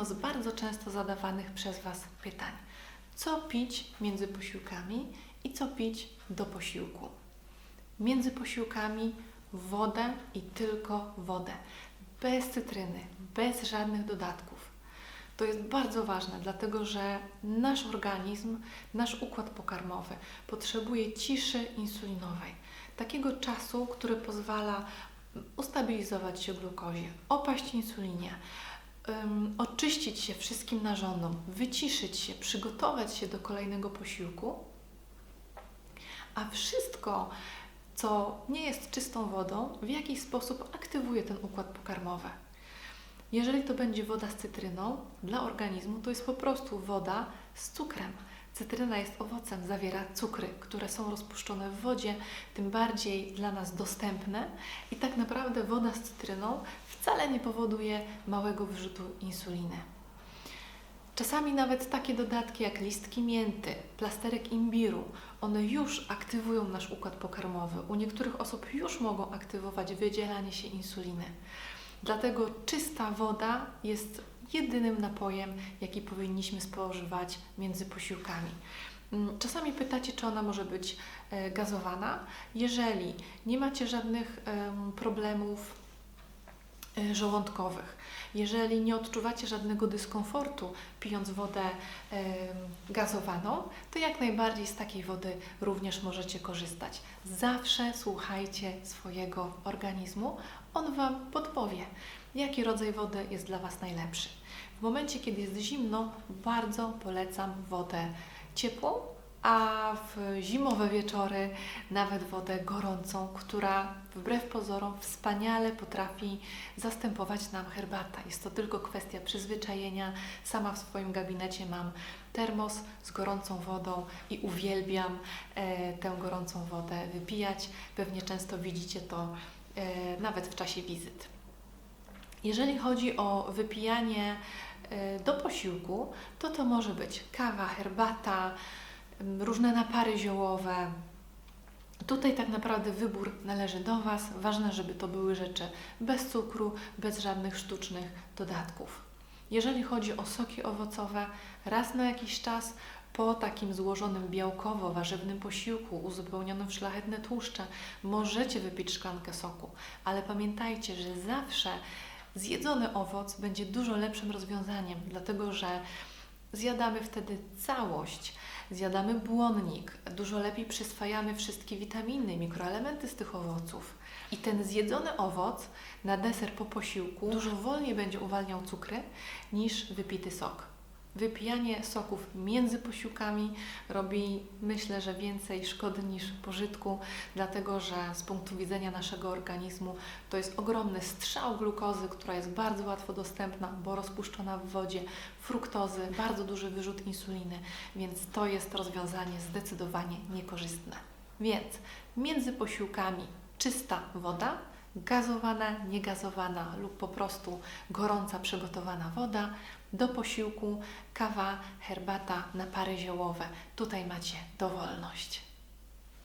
jedno z bardzo często zadawanych przez Was pytań. Co pić między posiłkami i co pić do posiłku? Między posiłkami wodę i tylko wodę. Bez cytryny, bez żadnych dodatków. To jest bardzo ważne, dlatego że nasz organizm, nasz układ pokarmowy potrzebuje ciszy insulinowej. Takiego czasu, który pozwala ustabilizować się glukozie, opaść insulinie, ym, oczyścić się wszystkim narządom, wyciszyć się, przygotować się do kolejnego posiłku, a wszystko, co nie jest czystą wodą, w jakiś sposób aktywuje ten układ pokarmowy. Jeżeli to będzie woda z cytryną, dla organizmu to jest po prostu woda z cukrem. Cytryna jest owocem, zawiera cukry, które są rozpuszczone w wodzie, tym bardziej dla nas dostępne i tak naprawdę woda z cytryną wcale nie powoduje małego wyrzutu insuliny. Czasami nawet takie dodatki jak listki mięty, plasterek imbiru, one już aktywują nasz układ pokarmowy. U niektórych osób już mogą aktywować wydzielanie się insuliny. Dlatego czysta woda jest jedynym napojem, jaki powinniśmy spożywać między posiłkami. Mm, Czasami pytacie, czy ona może być e, gazowana. Jeżeli nie macie żadnych em, problemów żołądkowych, jeżeli nie odczuwacie żadnego dyskomfortu pijąc wodę em, gazowaną, to jak najbardziej z takiej wody również możecie korzystać. Zawsze słuchajcie swojego organizmu, on Wam podpowie, jaki rodzaj wody jest dla Was najlepszy. W momencie, kiedy jest zimno, bardzo polecam wodę ciepłą, a w zimowe wieczory nawet wodę gorącą, która wbrew pozorom wspaniale potrafi zastępować nam herbata. Jest to tylko kwestia przyzwyczajenia. Sama w swoim gabinecie mam termos z gorącą wodą i uwielbiam e, tę gorącą wodę wypijać. Pewnie często widzicie to e, nawet w czasie wizyt. Jeżeli chodzi o wypijanie e, do posiłku, to to może być kawa, herbata, różne napary ziołowe. Tutaj tak naprawdę wybór należy do Was. Ważne, żeby to były rzeczy bez cukru, bez żadnych sztucznych dodatków. Jeżeli chodzi o soki owocowe, raz na jakiś czas po takim złożonym białkowo-warzywnym posiłku uzupełnionym w szlachetne tłuszcze możecie wypić szklankę soku, ale pamiętajcie, że zawsze zjedzony owoc będzie dużo lepszym rozwiązaniem, dlatego że zjadamy wtedy całość, zjadamy błonnik, dużo lepiej przyswajamy wszystkie witaminy, mikroelementy z tych owoców. I ten zjedzony owoc na deser po posiłku dużo wolniej będzie uwalniał cukry niż wypity sok. Wypijanie soków między posiłkami robi, myślę, że więcej szkody niż pożytku, dlatego że z punktu widzenia naszego organizmu to jest ogromny strzał glukozy, która jest bardzo łatwo dostępna, bo rozpuszczona w wodzie, fruktozy, bardzo duży wyrzut insuliny, więc to jest rozwiązanie zdecydowanie niekorzystne. Więc między posiłkami czysta woda, gazowana, niegazowana lub po prostu gorąca, przygotowana woda, do posiłku kawa, herbata, napary ziołowe. Tutaj macie dowolność.